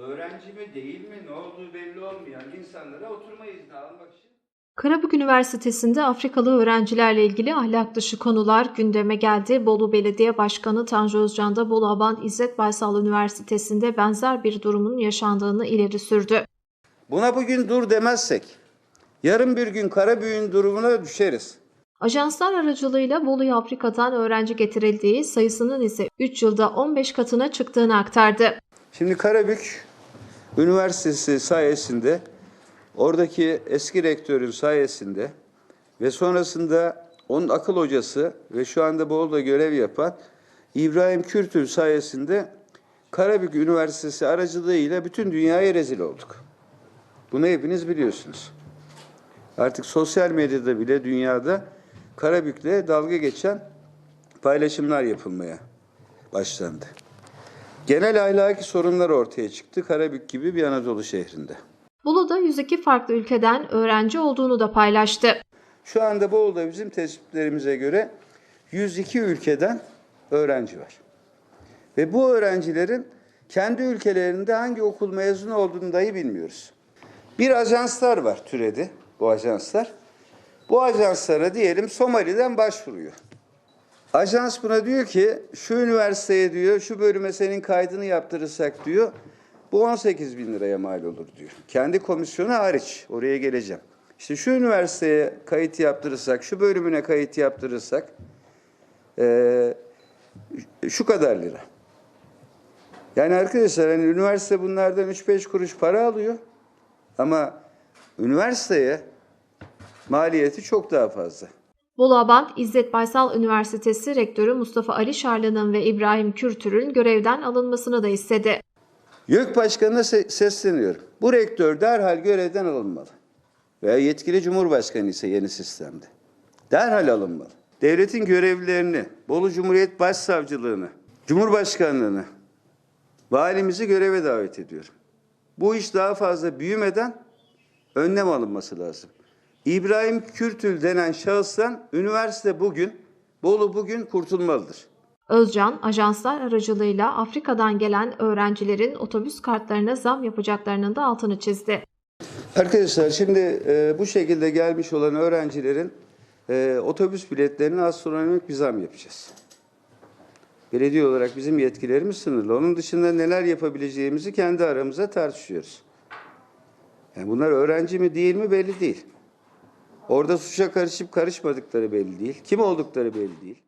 öğrenci mi değil mi ne olduğu belli olmayan insanlara oturma izni almak için Karabük Üniversitesi'nde Afrikalı öğrencilerle ilgili ahlak dışı konular gündeme geldi. Bolu Belediye Başkanı Tanju Özcan da Bolu Aban İzzet Baysal Üniversitesi'nde benzer bir durumun yaşandığını ileri sürdü. Buna bugün dur demezsek yarın bir gün Karabüyük'ün durumuna düşeriz. Ajanslar aracılığıyla Bolu'ya Afrika'dan öğrenci getirildiği sayısının ise 3 yılda 15 katına çıktığını aktardı. Şimdi Karabük Üniversitesi sayesinde oradaki eski rektörün sayesinde ve sonrasında onun akıl hocası ve şu anda Bolu'da görev yapan İbrahim Kürtül sayesinde Karabük Üniversitesi aracılığıyla bütün dünyaya rezil olduk. Bunu hepiniz biliyorsunuz. Artık sosyal medyada bile dünyada Karabük'le dalga geçen paylaşımlar yapılmaya başlandı. Genel ahlaki sorunlar ortaya çıktı Karabük gibi bir Anadolu şehrinde. Bolu'da 102 farklı ülkeden öğrenci olduğunu da paylaştı. Şu anda Bolu'da bizim tespitlerimize göre 102 ülkeden öğrenci var. Ve bu öğrencilerin kendi ülkelerinde hangi okul mezunu olduğunu dahi bilmiyoruz. Bir ajanslar var türedi bu ajanslar. Bu ajanslara diyelim Somali'den başvuruyor. Ajans buna diyor ki şu üniversiteye diyor şu bölüme senin kaydını yaptırırsak diyor bu 18 bin liraya mal olur diyor. Kendi komisyonu hariç oraya geleceğim. İşte şu üniversiteye kayıt yaptırırsak şu bölümüne kayıt yaptırırsak eee, şu kadar lira. Yani arkadaşlar hani üniversite bunlardan 3-5 kuruş para alıyor ama üniversiteye maliyeti çok daha fazla. Bolu Abant İzzet Baysal Üniversitesi Rektörü Mustafa Ali Şarlı'nın ve İbrahim Kürtür'ün görevden alınmasını da istedi. YÖK Başkanı'na se- sesleniyorum. Bu rektör derhal görevden alınmalı. Veya yetkili Cumhurbaşkanı ise yeni sistemde. Derhal alınmalı. Devletin görevlilerini, Bolu Cumhuriyet Başsavcılığını, Cumhurbaşkanlığını, valimizi göreve davet ediyorum. Bu iş daha fazla büyümeden önlem alınması lazım. İbrahim Kürtül denen şahıstan üniversite bugün, Bolu bugün kurtulmalıdır. Özcan, ajanslar aracılığıyla Afrika'dan gelen öğrencilerin otobüs kartlarına zam yapacaklarının da altını çizdi. Arkadaşlar şimdi e, bu şekilde gelmiş olan öğrencilerin e, otobüs biletlerine astronomik bir zam yapacağız. Belediye olarak bizim yetkilerimiz sınırlı. Onun dışında neler yapabileceğimizi kendi aramızda tartışıyoruz. Yani bunlar öğrenci mi değil mi belli değil. Orada suça karışıp karışmadıkları belli değil. Kim oldukları belli değil.